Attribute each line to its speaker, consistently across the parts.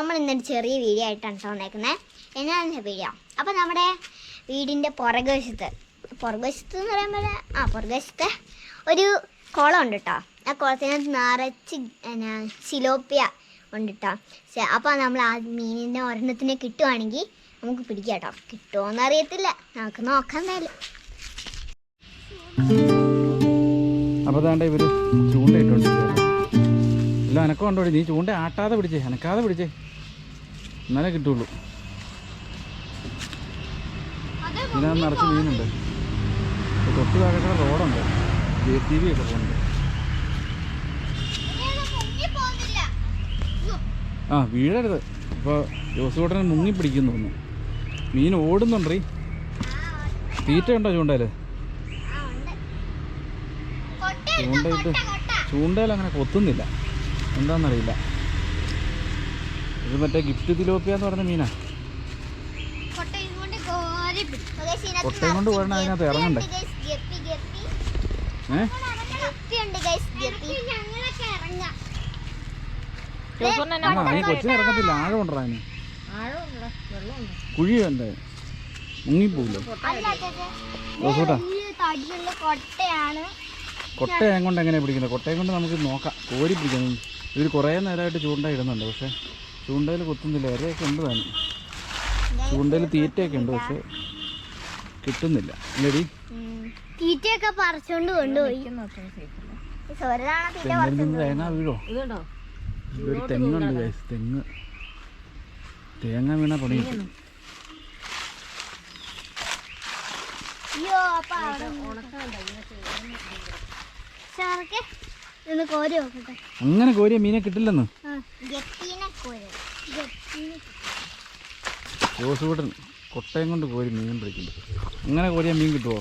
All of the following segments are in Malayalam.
Speaker 1: നമ്മൾ ഇന്നൊരു ചെറിയ വീഡിയോ ആയിട്ടാണ് കേട്ടോ വന്നേക്കുന്നത് എന്നാണ് വീഡിയോ അപ്പോൾ നമ്മുടെ വീടിന്റെ പുറകുവശത്ത് പുറകുവശത്ത് എന്ന് പറയുമ്പോൾ ആ പുറകുവശത്ത് ഒരു കുളം ഉണ്ട് കേട്ടോ ആ കുളത്തിനകത്ത് നിറച്ച് എന്നാ സിലോപ്പിയ ഉണ്ട് കേട്ടോ അപ്പോൾ നമ്മൾ ആ മീനിന്റെ ഒരെണ്ണത്തിനെ കിട്ടുവാണെങ്കിൽ നമുക്ക് പിടിക്കാം കേട്ടോ കിട്ടുമോയെന്ന് അറിയത്തില്ല. നമുക്ക് നോക്കാം എന്തായാലും.
Speaker 2: അപ്പോൾ താണ്ട ഇവർ ചൂണ്ടയിട്ടുണ്ട് എല്ലാം അനക്കം ഉണ്ടോടി? നീ ചൂണ്ട ആട്ടാതെ പിടിച്ചേ എനക്കാതെ പിടിച്ചേ. എന്നാലേ കിട്ടുള്ളൂ. ഇതിനകത്ത് നിറച്ച് മീനുണ്ട്. തൊട്ട് താഴെ റോഡുണ്ട്. ജെ സി ബി ഒക്കെ പോകുന്നുണ്ട് ആ വീഴരുത്. ഇപ്പോൾ ജോസൂട്ടനെ മുങ്ങി പിടിക്കുന്നു. തോന്നുന്നു മീൻ ഓടുന്നുണ്ടീ തീറ്റ ഉണ്ടോ ചൂണ്ടയിൽ ചൂണ്ടയിട്ട് ചൂണ്ടയിൽ അങ്ങനെ കൊത്തുന്നില്ല. എന്താണെന്നറിയില്ല ഇത് മറ്റേ ഗിഫ്റ്റ് തിലോപ്പിയ എന്ന് പറഞ്ഞ മീനാ. കൊട്ടയും കൊണ്ട് പോകണ അതിനകത്ത് ഇറങ്ങണ്ടേ? ഏ? കൊച്ചിന് ഇറങ്ങത്തില്ല. ആഴം ഉണ്ടോ അതിന് കുഴി വേണ്ടേ?
Speaker 1: കൊട്ടയാണ്.
Speaker 2: കൊട്ടയം കൊണ്ട് എങ്ങനെയാണ് പിടിക്കുന്നത്? കൊട്ടയം കൊണ്ട് നമുക്ക് നോക്കാം. കോരി പിടിക്കുന്നു ഇവർ കുറേ നേരമായിട്ട് ചൂണ്ട ഇടുന്നുണ്ട് പക്ഷേ ചൂണ്ടയിൽ കൊത്തുന്നില്ല ഇരയൊക്കെ ഉണ്ട് താനും. ചൂണ്ടയിൽ തീറ്റയൊക്കെ ഉണ്ട് പക്ഷെ കിട്ടുന്നില്ല. ഇല്ലടി.
Speaker 1: തീറ്റയൊക്കെ പറിച്ചോണ്ട് കൊണ്ടുപോയി.
Speaker 2: തെങ്ങിൽ നിന്ന് തേങ്ങ വീഴോ? തെങ്ങുണ്ട് തെങ്ങ് തേങ്ങ. വീണ പണി അങ്ങനെ കോരിയ മീനെ കിട്ടില്ലെന്ന്. ജോസൂട്ടൻ കൊട്ടയം കൊണ്ട് കോരി മീൻ പിടിക്കുന്നു അങ്ങനെ കോരിയ മീൻ കിട്ടുമോ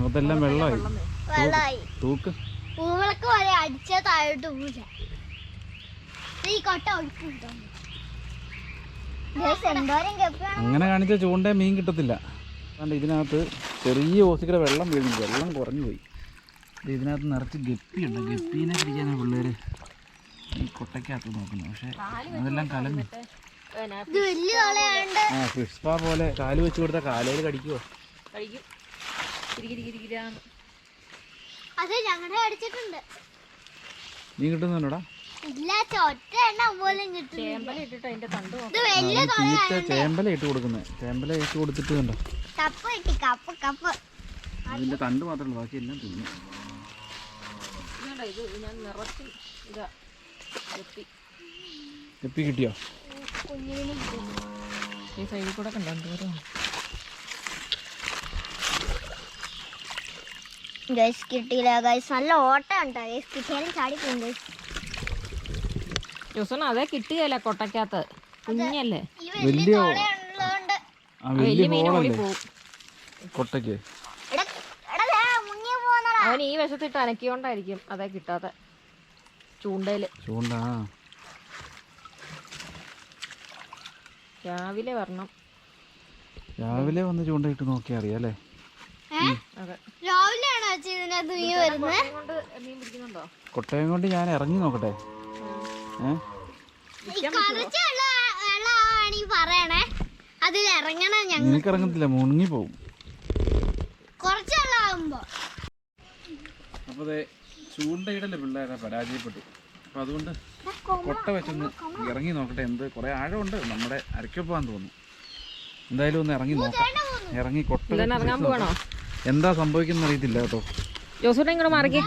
Speaker 2: അതെല്ലാം വെള്ളമായി. തൂക്ക്
Speaker 1: പൂവിളക്ക് വരെ അടിച്ചാൽ താഴോട്ട് പോവില്ല ഈ കൊട്ട ഒഴുക്കുണ്ടോ എന്തോരം ഗപ്പിയാണ്
Speaker 2: അങ്ങനെ കാണിച്ച ചൂണ്ട മീൻ കിട്ടത്തില്ല. അതുകൊണ്ട് ഇതിനകത്ത് ചെറിയ ഓസിക്കടെ വെള്ളം വീഴുന്നു. വെള്ളം കുറഞ്ഞു പോയി. ദേ ഇതിനകത്ത് നിറച്ച് ഗപ്പിയുണ്ട്. ഗപ്പീനെ പിടിക്കാനാണ് പിള്ളേർ ഈ കൊട്ടയ്ക്കകത്ത് നോക്കുന്നത്. പക്ഷേ അതെല്ലാം കലങ്ങി.
Speaker 1: കളയാണ്ട്
Speaker 2: ആ ഫിഷ് പാ പോലെ കാൽ വെച്ച് കൊടുത്ത കാലയിൽ കടിക്കുവോ?
Speaker 3: കഴിക്കും. കിരികിരികിരികിരാന്ന്
Speaker 1: അത് ഞങ്ങളുടെ അടിച്ചിട്ടുണ്ട്
Speaker 2: നീ കിട്ടുന്നുണ്ടോടാ
Speaker 3: ചേമ്പല അതിന്റെ
Speaker 2: ഇട്ട് കൊടുക്കുന്നത് ചേമ്പല ഇട്ട് കൊടുത്തിട്ട് കണ്ടോ?
Speaker 1: കപ്പ് കിട്ടി കപ്പ് കപ്പ്.
Speaker 2: അതിന്റെ തണ്ട് മാത്രമേ ഉള്ളൂ. ബാക്കി എല്ലാം തിന്നു. എപ്പി കിട്ടിയോ?
Speaker 1: കുഞ്ഞിന്
Speaker 3: ഈ സൈഡിൽ കൂടെ കണ്ടോ? എന്തോരം
Speaker 1: ഗൈസ് കിട്ടിയില്ല ഗൈസ് നല്ല ഓട്ടം ഉണ്ടോ? ഗൈസ് കിട്ടിയാലും ചാടി പോകും ഗൈസ്
Speaker 3: ജോസോണ അതേ കിട്ടുകയല്ല കൊട്ടക്കകത്ത് കുഞ്ഞല്ലേ?
Speaker 2: വലിയ ആ വലിയ ഹോളല്ലേ കൊട്ടയ്ക്ക്.
Speaker 3: അവൻ ഈ വശത്തിട്ട് അനക്കിയോണ്ടായിരിക്കും അതേ കിട്ടാത്ത. ചൂണ്ടയിൽ.
Speaker 2: ചൂണ്ട.
Speaker 3: രാവിലെ വരണം.
Speaker 2: രാവിലെ വന്ന് ചൂണ്ടയിട്ട്
Speaker 3: ഇട്ട് നോക്കിയാ പിടിക്കുന്നുണ്ടോ?
Speaker 2: കൊട്ടയം കൊണ്ട് ഞാൻ ഇറങ്ങി നോക്കട്ടെ.
Speaker 1: പറയണേ. അതിൽ ഇറങ്ങണ ഞങ്ങൾ
Speaker 2: ഇറങ്ങത്തില്ല മുങ്ങി പോവും.
Speaker 1: കുറച്ച് വെള്ളമാകുമ്പോ.
Speaker 2: അപ്പോൾ അതെ ചൂണ്ടയിടല്ലേ പിള്ളേരെ പരാജയപ്പെട്ടു. അപ്പൊ അതുകൊണ്ട് കൊട്ട വെച്ചൊന്ന് ഇറങ്ങി നോക്കട്ടെ എന്ത് കുറേ ആഴമുണ്ട്. നമ്മുടെ അരക്കൊപ്പാൻ തോന്നുന്നു. എന്തായാലും ഒന്ന് ഇറങ്ങി നോക്കാം. ഇറങ്ങി കൊട്ട എന്താ സംഭവിക്കുന്ന അറിയത്തില്ല കേട്ടോ.
Speaker 3: ജോസൂട്ട ഇങ്ങോട്ട് മാറിക്കേ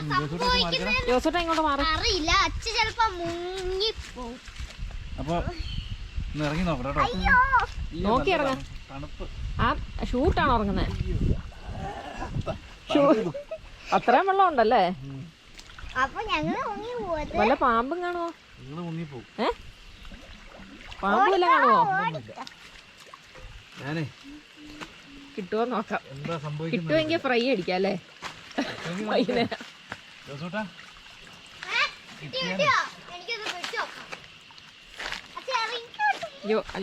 Speaker 3: ജോസൂട്ട ഇങ്ങോട്ട് മാറി.
Speaker 1: അറിയില്ല. അച്ഛൻ ചിലപ്പോ
Speaker 2: മുങ്ങി അപ്പൊ ഇറങ്ങി നോക്കട്ടോ കേട്ടോ.
Speaker 3: നോക്കി ഇറങ്ങാം. ആ ഷൂട്ടാണ് ഉറങ്ങുന്നത് അത്രയും വെള്ളം ഉണ്ടല്ലേ? വല്ല പാമ്പും കാണുമോ
Speaker 2: കിട്ടുവോ
Speaker 3: ഏ? കാണുമോ കിട്ടുമോ നോക്കാം. കിട്ടുമെങ്കിൽ ഫ്രൈ അടിക്കാം അല്ലേ? വൈകുന്നേരം.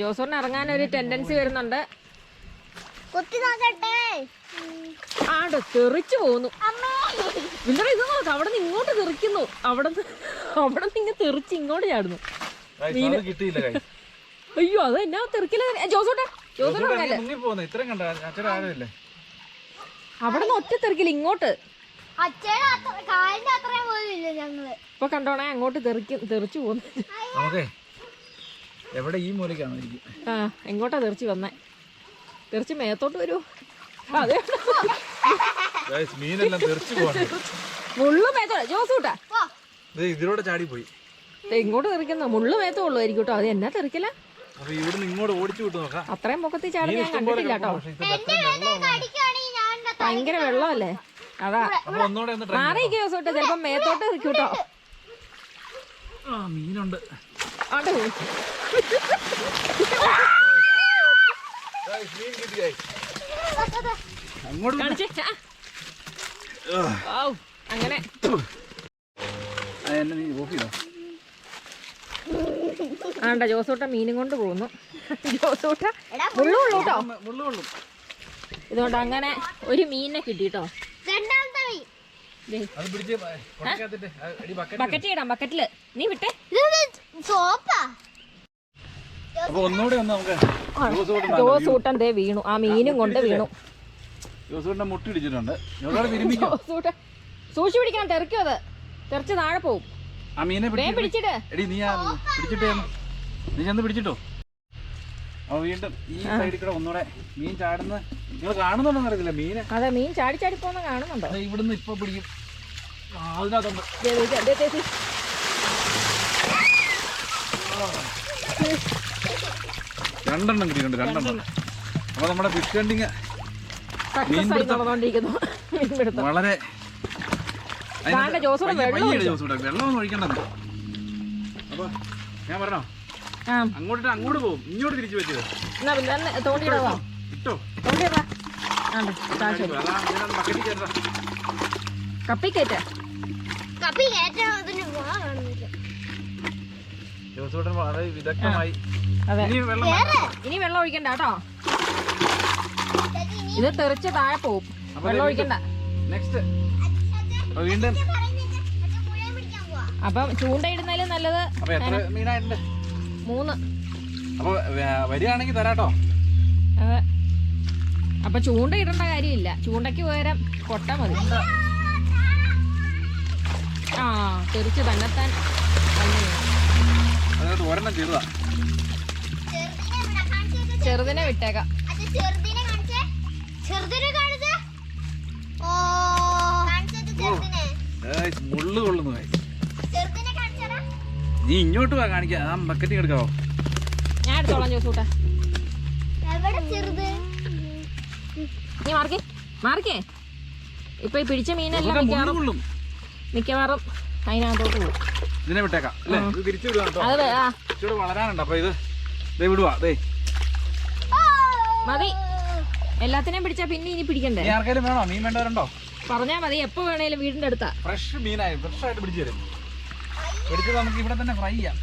Speaker 3: ജോസൂറിന് ഇറങ്ങാൻ ഒരു ടെൻഡൻസി വരുന്നുണ്ട്. ആണ്ടോ തെറിച്ചു പോന്നു.
Speaker 1: അമ്മേ.
Speaker 3: ഇന്നലെ ഇത് നോക്ക് അവിടെ നിന്ന് ഇങ്ങോട്ട് തെറിക്കുന്നു. അവിടെ അവിടെ നിന്ന് ഇങ്ങനെ തെറിച്ച് ഇങ്ങോട്ട് ചാടുന്നു. അയ്യോ അത് എന്നാ തെറിക്കില്ല ജോസോട്ടെ ജോസോട്ടെ
Speaker 2: ഇത്രയും കണ്ട അച്ഛൻ ആരുമില്ലേ
Speaker 3: അവിടെ നിന്ന് ഒറ്റ തെറിക്കില്ല ഇങ്ങോട്ട്. ഇപ്പൊ കണ്ടോണേ അങ്ങോട്ട് തെറിക്കും തെറിച്ചു പോകുന്നു
Speaker 2: എവിടെ ഈ മൂലക്കാണോ
Speaker 3: ആ എങ്ങോട്ടാ തെറിച്ച് വന്നേ? തെറിച്ച് മേത്തോട്ട് വരൂ. അതെ.
Speaker 2: മീനെല്ലാം തെറിച്ചു പോകണം
Speaker 3: മുള്ളു മേത്തോടെ ജോസൂട്ടാ.
Speaker 2: ഇതിലൂടെ ചാടി പോയി
Speaker 3: ദേ ഇങ്ങോട്ട് തെറിക്കുന്ന മുള്ളു മേത്തോളൂ ആയിരിക്കും കേട്ടോ. അത് എന്നാ
Speaker 2: തെറിക്കല?
Speaker 3: അത്രയും പൊക്കത്തിൽ ചാടി ഞാൻ കണ്ടിട്ടില്ല കേട്ടോ. ഭയങ്കര വെള്ളമല്ലേ? അതാ. മാറിയിരിക്കും ജോസൂട്ടെ ചിലപ്പോ മേത്തോട്ട് ഇറക്കൂട്ടോ കേട്ടോ
Speaker 2: ആ. മീനുണ്ട്.
Speaker 3: അങ്ങനെ. ആണ്ട ജോസൂട്ട മീനും കൊണ്ട് പോകുന്നു. ജോസൂട്ട മുള്ളു ഉള്ളൂ കേട്ടോ
Speaker 2: മുള്ളു കൊള്ളും.
Speaker 3: ഇതുകൊണ്ട് അങ്ങനെ ഒരു മീനിനെ കിട്ടിട്ടോ.
Speaker 2: ബക്കറ്റ്
Speaker 3: ബക്കറ്റ് ഇടാം ബക്കറ്റിൽ. നീ വിട്ടേ. ദേ വീണു. ആ മീനും കൊണ്ട് വീണു.
Speaker 2: മുട്ടി ഇടിച്ചിട്ടുണ്ട്.
Speaker 3: സൂക്ഷിച്ച് പിടിക്കണം തെറിക്കും അത്. തെറിച്ച് താഴെ പോവും.
Speaker 2: ആ മീനെ
Speaker 3: പിടിച്ചിട്ട്
Speaker 2: എടി നീ പിടിച്ചിട്ടേ നീ ചെന്ന് പിടിച്ചിട്ടോ? അപ്പൊ വീണ്ടും ഈ സൈഡിൽ കൂടെ ഒന്നുകൂടെ മീൻ ചാടുന്ന നിങ്ങൾ കാണുന്നുണ്ടോ മീന്
Speaker 3: അതെ മീൻ ചാടി ചാടി പോകുന്ന കാണുന്നുണ്ടോ?
Speaker 2: അത് ഇവിടുന്ന് ഇപ്പൊ പിടിക്കും. ആ, അതിനകത്തുണ്ട്.
Speaker 3: ദേ, ദേ, ദേ, ദേ, ദേ.
Speaker 2: രണ്ടെണ്ണം കിട്ടിയിട്ടുണ്ട് രണ്ടെണ്ണം. അപ്പൊ നമ്മുടെ ഫിഷ് കണ്ടിങ്
Speaker 3: ആയി നടന്നുകൊണ്ടിരിക്കുന്നു
Speaker 2: വളരെ
Speaker 3: ദാണ്ടെ ജോസൂടെ വെള്ളം.
Speaker 2: ജോസൂടെ ഒന്നും ഒഴിക്കണ്ടത് അപ്പൊ ഞാൻ പറഞ്ഞോ?
Speaker 3: ആ.
Speaker 2: അങ്ങോട്ടിട്ട് അങ്ങോട്ട് പോകും. ഇങ്ങോട്ട് തിരിച്ചു
Speaker 3: എന്നാ പിന്നെ തന്നെ തോണ്ടിയിടാവോ?
Speaker 2: ഇട്ടോ
Speaker 3: തോണ്ടിയിടാ. ആണ്ട് താ ശരി
Speaker 2: അതാ ഇതിനകത്ത് ബക്കറ്റിൽ കയറ്റാം.
Speaker 3: കപ്പിക്കേറ്റ്
Speaker 1: കപ്പി
Speaker 2: കേറ്റാ വിദഗ്ധമായി. ഇനി വെള്ളം
Speaker 3: ഇനി വെള്ളം ഒഴിക്കണ്ട കേട്ടോ. ഇത് തെറിച്ച് താഴെ പോവും. വെള്ളം ഒഴിക്കണ്ട.
Speaker 2: നെക്സ്റ്റ് വീണ്ടും.
Speaker 3: അപ്പം ചൂണ്ടയിടുന്നതിലും നല്ലത്
Speaker 2: മീനായിട്ടുണ്ട്?
Speaker 3: മൂന്ന്.
Speaker 2: അപ്പൊ വരികയാണെങ്കിൽ തരാട്ടോ.
Speaker 3: അതെ. അപ്പൊ ചൂണ്ട ഇടേണ്ട കാര്യമില്ല. ചൂണ്ടയ്ക്ക് പകരം കൊട്ട മതി. ആ തെറിച്ച് തന്നെത്താൻ
Speaker 1: ചെറുതിനെ
Speaker 3: വിട്ടേക്കാം.
Speaker 1: ചെറുതിനെ ഓ കാണിച്ചേ ചെറുതിനെ.
Speaker 2: വിട്ടേക്കാം അച്ഛൻ
Speaker 1: ചെറുതിനെ
Speaker 2: നീ ഇങ്ങോട്ട് വാ കാണിക്കാ. ആ ബക്കറ്റ് എടുക്കാവോ?
Speaker 3: ഞാൻ എടുത്തോളാം ജോസൂട്ട
Speaker 1: എവിടെ ചെറുത്?
Speaker 3: നീ മാറിക്കേ. മാർക്കേ ഇപ്പൊ ഈ പിടിച്ച മീനെല്ലാം മിക്കവാറും മിക്കവാറും അതിനകത്തോട്ട് പോകും.
Speaker 2: ഇതിനെ വിട്ടേക്കാം അല്ലേ? ഇത് തിരിച്ചു വിടുക കേട്ടോ.
Speaker 3: ആ.
Speaker 2: ഇച്ചിരി വളരാനുണ്ട് അപ്പൊ ഇത് ദേ വിടുവാ ദേ.
Speaker 3: മതി. എല്ലാത്തിനെയും പിടിച്ചാ പിന്നെ ഇനി പിടിക്കണ്ടേ?
Speaker 2: നീ ആർക്കെങ്കിലും വേണോ? മീൻ വേണ്ടവരുണ്ടോ?
Speaker 3: പറഞ്ഞാ മതി എപ്പോ വേണേലും വീടിന്റെ അടുത്താ.
Speaker 2: ഫ്രഷ് മീനായി ഫ്രഷ് ആയിട്ട് പിടിച്ചു തരും. പിടിച്ച് നമുക്ക് ഇവിടെ തന്നെ ഫ്രൈ ചെയ്യാം.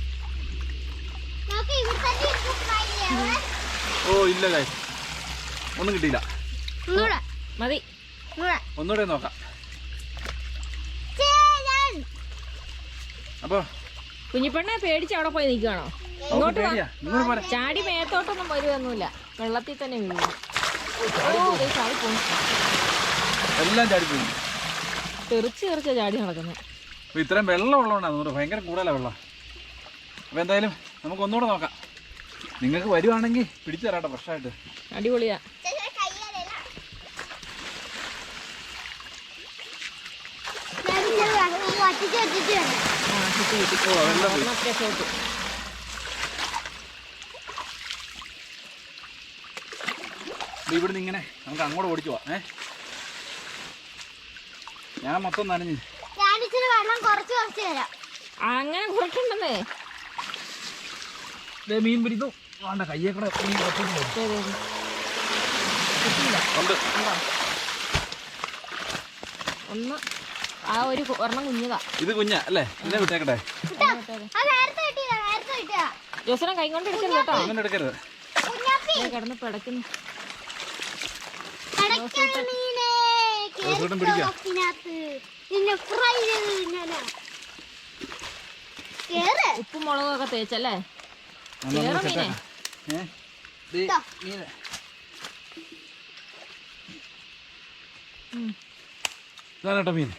Speaker 2: ഓ ഇല്ല കായ് ഒന്നും കിട്ടിയില്ല.
Speaker 3: മതി.
Speaker 1: ഒന്നുകൂടെ
Speaker 2: നോക്കാം. അപ്പോ
Speaker 3: കുഞ്ഞിപ്പെണ്ണെ പേടിച്ച് അവിടെ പോയി നിൽക്കുകയാണോ? ഇങ്ങോട്ട് ചാടി മേത്തോട്ടൊന്നും വരുമൊന്നുമില്ല വെള്ളത്തിൽ തന്നെ വീഴും. ചാടി
Speaker 2: എല്ലാം ചാടിപ്പോയി.
Speaker 3: തെറിച്ച് തെറിച്ച ചാടി നടക്കുന്നു.
Speaker 2: അപ്പൊ ഇത്രയും വെള്ളം ഉള്ളതുകൊണ്ടാണ് അതുകൊണ്ട് ഭയങ്കര കൂടുതലാണ് വെള്ളം. അപ്പോൾ എന്തായാലും നമുക്ക് ഒന്നുകൂടെ നോക്കാം. നിങ്ങൾക്ക് വരുവാണെങ്കിൽ പിടിച്ചു തരാട്ടോ ഫ്രഷായിട്ട്.
Speaker 3: അടിപൊളിയാ.
Speaker 2: ഇവിടുന്ന് ഇങ്ങനെ നമുക്ക് അങ്ങോട്ട് ഓടിച്ചു പോവാം. ഏ? ഞാൻ മൊത്തം നനഞ്ഞ്.
Speaker 1: വെള്ളം കുറച്ച് കുറച്ച് തരാം.
Speaker 3: അങ്ങനെ കുറയ്ക്കണ്ടെന്നേ
Speaker 2: ദേ മീൻ പിടിക്കുന്നു. വേണ്ട കയ്യെ കൂടെ മീൻ?
Speaker 3: ഒന്ന് ആ ഒരു ഒരെണ്ണം കുഞ്ഞതാ.
Speaker 2: ഇത് കുഞ്ഞാ അല്ലേ? എന്നെ വിട്ടേക്കട്ടെ.
Speaker 3: ജോസനം കൈ കൊണ്ട് എടുക്കരുത് കേട്ടോ.
Speaker 2: അങ്ങനെ എടുക്കരുത്
Speaker 3: കിടന്ന് പിടയ്ക്കുന്നു.
Speaker 2: ജോസൂട്ടൻ പിടിക്കാം.
Speaker 1: നിന്നെ ഫ്രൈ ചെയ്ത് കേറ്.
Speaker 3: ഉപ്പും മുളകും ഒക്കെ തേച്ചല്ലേ മീനെ?
Speaker 2: മീൻ?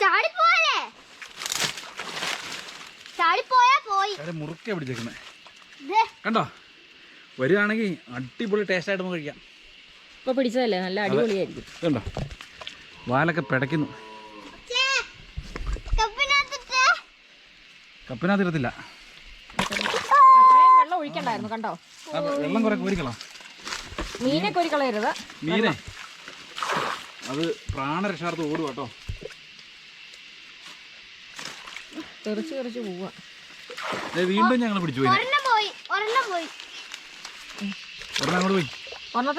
Speaker 1: ചാടിപ്പോയാ. പോയി.
Speaker 2: മുറുക്കെ കണ്ടോ? വരികയാണെങ്കിൽ അടിപൊളി ടേസ്റ്റ് ആയിട്ട് നമുക്ക് കഴിക്കാം.
Speaker 3: ഇപ്പൊ പിടിച്ചതല്ലേ? നല്ല അടിപൊളിയായിരിക്കും.
Speaker 2: ഇതുണ്ടോ വാലൊക്കെ പിടയ്ക്കുന്നു.
Speaker 3: കപ്പിനകത്തിരത്തില്ല. വെള്ളം ഒഴിക്കണ്ടായിരുന്നു കണ്ടോ?
Speaker 2: വെള്ളം കുറെ കോരിക്കളോ?
Speaker 3: മീനെ കോരിക്കളയരുത്.
Speaker 2: മീനെ? അത് പ്രാണരക്ഷാർത്ഥം ഓടുക കേട്ടോ.
Speaker 3: തെറിച്ച് തെറിച്ച് പോവാ.
Speaker 2: ദേ വീണ്ടും ഞങ്ങൾ പിടിച്ചു പോയി.
Speaker 1: പോയി ഒരെണ്ണം
Speaker 2: അങ്ങോട്ട് പോയി.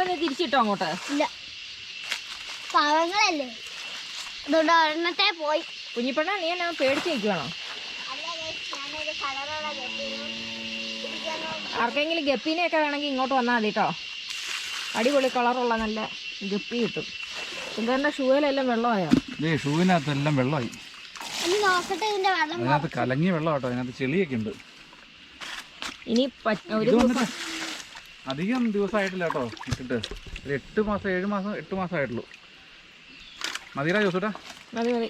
Speaker 3: നീ തിരിച്ചിട്ടോ അങ്ങോട്ട്?
Speaker 1: ഇല്ല. പാവങ്ങളല്ലേ അതുകൊണ്ട് ഒരെണ്ണത്തെ പോയി.
Speaker 3: കുഞ്ഞിപ്പെണ്ണ നീ എന്നെ പേടിച്ച് നിൽക്കുവാണോ ആർക്കെങ്കിലും ഗപ്പീനെയൊക്കെ വേണമെങ്കിൽ ഇങ്ങോട്ട് വന്നാൽ മതി കേട്ടോ. അടിപൊളി കളറുള്ള നല്ല ഗപ്പി കിട്ടും. സുന്ദരന്റെ ഷൂയിലെല്ലാം വെള്ളമായോ?
Speaker 2: ദേ ഷൂവിനകത്തെല്ലാം വെള്ളമായി. അതിനകത്ത് കലങ്ങിയ വെള്ളം കേട്ടോ അതിനകത്ത് ചെളിയൊക്കെ ഉണ്ട്.
Speaker 3: ഇനി ഒരു ദിവസം
Speaker 2: അധികം ദിവസമായിട്ടില്ല കേട്ടോ ഇട്ടിട്ട്. ഒരു എട്ട് മാസം ഏഴ് മാസം എട്ട് മാസം മതിരാ ജോസൂട്ടാ.
Speaker 3: മതി മതി.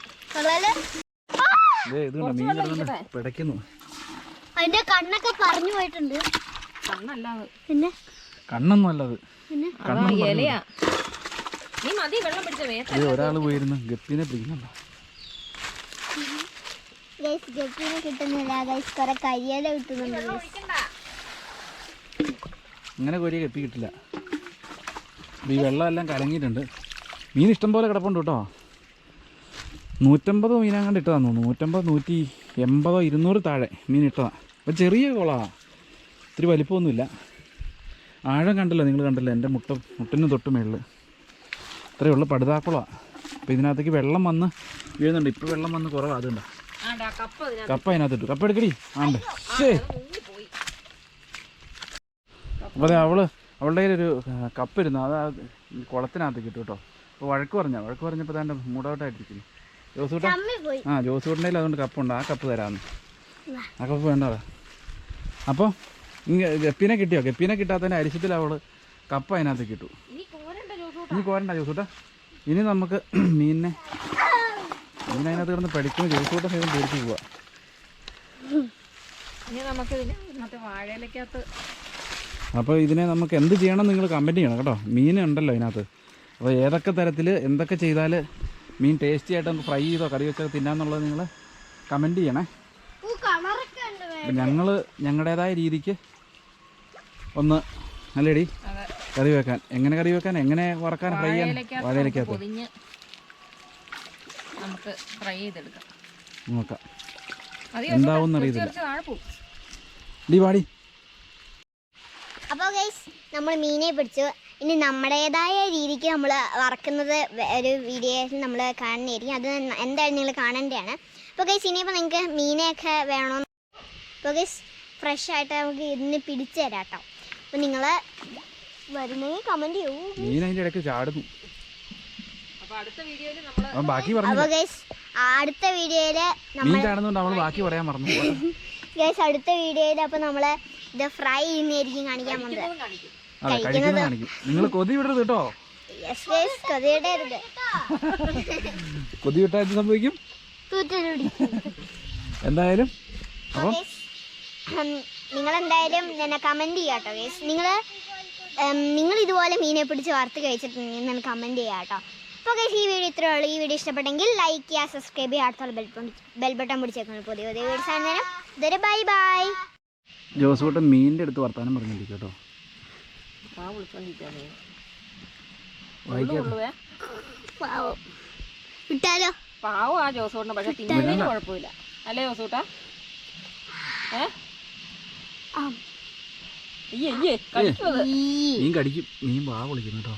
Speaker 2: ഇത് കണ്ടോ മീൻ പിടയ്ക്കുന്നു.
Speaker 1: അതിന്റെ കണ്ണൊക്കെ പറഞ്ഞു പോയിട്ടുണ്ട്.
Speaker 3: കണ്ണല്ലാതെ
Speaker 1: പിന്നെ?
Speaker 2: കണ്ണൊന്നും അല്ലത്
Speaker 1: പിന്നെ?
Speaker 3: അതാ ഇലയാ. നീ മതി വെള്ളം പിടിച്ച വേത്ത
Speaker 2: ഇത് ഒരാൾ പോയിരുന്നു. ഗപ്പിനെ പിടിക്കുന്നുണ്ടോ?
Speaker 1: ഗപ്പിനെ കിട്ടുന്നില്ല. കുറെ കരിയല കിട്ടുന്നുണ്ട്.
Speaker 2: ഇങ്ങനെ കോരിയ ഗപ്പി കിട്ടില്ല. ഈ വെള്ളം എല്ലാം കലങ്ങിയിട്ടുണ്ട്. മീൻ ഇഷ്ടം പോലെ കിടപ്പുണ്ട് കേട്ടോ. നൂറ്റമ്പത് മീനങ്ങാണ്ട് ഇട്ടതാന്ന് തോന്നുന്നു. നൂറ്റമ്പത് നൂറ്റി എൺപതോ ഇരുന്നൂറ് താഴെ മീൻ ഇട്ടതാണ് അപ്പം ചെറിയ കുളമാണ് ഇത്തിരി വലിപ്പമൊന്നുമില്ല. ആഴം കണ്ടല്ലോ നിങ്ങൾ കണ്ടല്ലോ എന്റെ മുട്ട മുട്ടിന് തൊട്ട് മേളിൽ ഇത്രയേ ഉള്ളൂ പടുതാക്കുളമാണ് അപ്പോൾ ഇതിനകത്തേക്ക് വെള്ളം വന്ന് വീഴുന്നുണ്ട്. ഇപ്പോൾ വെള്ളം വന്ന് കുറവാണ് അതുണ്ട്
Speaker 3: കപ്പ അതിനകത്ത്
Speaker 2: കപ്പ അതിനകത്തിട്ടു. കപ്പ എടുക്കടി. ആണ്ട്. ശേ അപ്പോൾ അതെ അവൾ അവളുടെ കയ്യിലൊരു ആ, കപ്പ് ഇരുന്നു. അത് കുളത്തിനകത്ത് കുളത്തിനകത്തേക്ക് ഇട്ടു കേട്ടോ. അപ്പോൾ വഴക്ക് പറഞ്ഞ? വഴക്ക് പറഞ്ഞപ്പോൾ താന്റെ മൂടൗട്ടായിട്ടിരിക്കുന്നു ജോസൂട്ട? ആ ജോസൂട്ടിന്റെ അതുകൊണ്ട് കപ്പുണ്ട്. ആ കപ്പ് തരാമെന്ന് ആ കപ്പ് വേണ്ടതാ അപ്പോൾ ഇങ്ങ ഗപ്പീനെ കിട്ടിയോ? ഗപ്പീനെ കിട്ടാത്തതിന്റെ അരിശത്തിൽ അവൾ കപ്പ അതിനകത്ത് കിട്ടു
Speaker 3: ഇനി കോരണ്ട ജോസൂട്ടാ.
Speaker 2: ഇനി കോരണ്ട ജോസൂട്ട. ഇനി നമുക്ക് മീനിനെ മീൻ അതിനകത്ത് കിടന്ന് പഠിക്കുന്ന. ജോസൂട്ട സൈഡും പേടിച്ച് പോവാ. അപ്പോൾ ഇതിനെ നമുക്ക് എന്ത് ചെയ്യണം നിങ്ങൾ കമന്റ് ചെയ്യണം കേട്ടോ. മീൻ ഉണ്ടല്ലോ ഇതിനകത്ത് അപ്പോൾ ഏതൊക്കെ തരത്തിൽ എന്തൊക്കെ ചെയ്താൽ മീൻ ടേസ്റ്റി ആയിട്ട് നമുക്ക് ഫ്രൈ ചെയ്തോ കറി വെച്ചോ തിന്നാന്നുള്ളത് നിങ്ങൾ കമന്റ് ചെയ്യണേ. ഞങ്ങൾ ഞങ്ങളുടേതായ രീതിക്ക് ഒന്ന്
Speaker 3: നല്ലടി
Speaker 2: കറി വെക്കാൻ. എങ്ങനെ കറി വെക്കാൻ എങ്ങനെ വറക്കാൻ ഫ്രൈ ചെയ്യാൻ?
Speaker 3: വാഴയിലക്കകത്ത് നമുക്ക് ഫ്രൈ ചെയ്തെടുക്കാം.
Speaker 2: നോക്കാം. എന്താവുമെന്ന് അറിയത്തില്ല. ഡി വാടി.
Speaker 1: അപ്പോൾ ഗൈസ് നമ്മൾ മീനെ പിടിച്ചു. ഇനി നമ്മുടേതായ രീതിക്ക് നമ്മൾ വറക്കുന്നത് ഒരു വീഡിയോയിൽ നമ്മൾ കാണുന്നതായിരിക്കും. അത് എന്തായാലും നിങ്ങൾ കാണേണ്ടതാണ്. അപ്പോൾ ഗൈസ് ഇനിയിപ്പോൾ നിങ്ങൾക്ക് മീനെയൊക്കെ വേണോ അപ്പോൾ ഗൈസ് ഫ്രഷ് ആയിട്ട് നമുക്ക് ഇന്ന് പിടിച്ചു തരാം കേട്ടോ. അപ്പോൾ നിങ്ങൾ വരുന്നെങ്കിൽ കമന്റ് ചെയ്യൂ.
Speaker 2: മീൻ അതിന്റെ ഇടയ്ക്ക് ചാടുന്നു.
Speaker 3: അപ്പൊ അടുത്ത വീഡിയോയിൽ നമ്മൾ
Speaker 2: ബാക്കി പറഞ്ഞു
Speaker 1: അപ്പോൾ ഗൈസ് അടുത്ത വീഡിയോയിൽ
Speaker 2: അപ്പൊ
Speaker 1: നമ്മൾ
Speaker 2: ബാക്കി പറയാൻ മറന്നു
Speaker 1: ഗൈസ് അടുത്ത വീഡിയോയിൽ അപ്പോൾ നമ്മൾ ഇത് ഫ്രൈ ചെയ്യുന്നതായിരിക്കും കാണിക്കാൻ പോകുന്നത്.
Speaker 3: കാണിക്കും.
Speaker 2: അതെ കഴിക്കുന്നത് കാണിക്കും. നിങ്ങൾ കൊതി വിടരുത് കേട്ടോ. കൊതി വിട്ടാൽ എന്ത് സംഭവിക്കും? എന്തായാലും അപ്പം
Speaker 1: നിങ്ങൾ എന്തായാലും എന്നെ കമന്റ് ചെയ്യാട്ടോ കേട്ടോ നിങ്ങൾ നിങ്ങൾ ഇതുപോലെ മീനെ പിടിച്ച് വറുത്ത് കഴിച്ചിട്ടുണ്ടെങ്കിൽ കമന്റ് കമന്റ് ചെയ്യാട്ടോ അപ്പോൾ ഗൈസ് ഈ വീഡിയോ ഇത്രേ ഉള്ളൂ. ഈ വീഡിയോ ഇഷ്ടപ്പെട്ടെങ്കിൽ ലൈക്ക് ചെയ്യുക സബ്സ്ക്രൈബ് ചെയ്യുക അടുത്തുള്ള ബെൽ ബെൽ ബട്ടൺ പിടിച്ചേക്കണം. പുതിയ പുതിയ വീഡിയോസ് ആണെന്നേരം ഇതൊരു ബൈ ബൈ
Speaker 2: ജോസൂട്ടൻ മീനിന്റെ അടുത്ത് വർത്താനം പറഞ്ഞിരിക്കും കേട്ടോ.
Speaker 3: വിളിച്ചോണ്ടിരിക്കാതെ
Speaker 1: പാവം. വിട്ടാലോ?
Speaker 3: പാവം ആ ജോസൂട്ടിന് പക്ഷെ തിന്നുന്നതിന് കുഴപ്പമില്ല. അല്ലേ ജോസൂട്ടാ? ഏ. അയ്യേ അയ്യേ
Speaker 1: ഈ
Speaker 2: മീൻ കടിക്കും. മീൻ വാ വിളിക്കുന്നു കേട്ടോ.